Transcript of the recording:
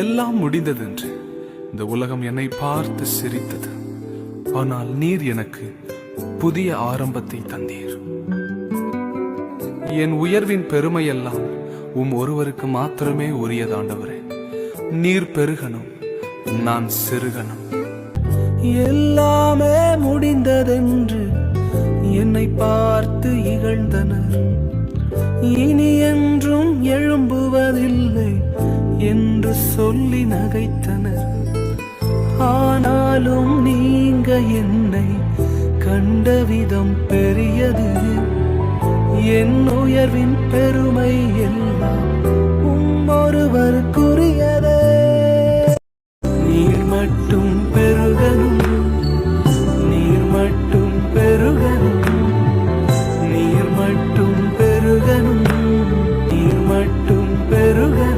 எல்லாம் முடிந்ததென்று இந்த உலகம் என்னை பார்த்து சிரித்தது. ஆனால் நீர் எனக்கு புதிய ஆரம்பத்தை தந்தீர். என் உயர்வின் பெருமையெல்லாம் உம் ஒருவருக்கு மாத்திரமே உரியதாண்டவரே நீர் பெருகணும் நான் சிறுகணும் எல்லாமே முடிந்ததென்று என்னை பார்த்து இகழ்ந்தனர். இனிய என்று சொல்லி நகைத்தனர். ஆனாலும் நீங்க என்னை கண்ட விதம் பெரியது. என் உயர்வின் பெருமை எல்லாம் உம்மொருவருக்குரியதே. நீர் மட்டும் பெருகனும் நீர் மட்டும் பெருகனும் நீர் மட்டும் பெருகனும் நீர் மட்டும் பெருகனும்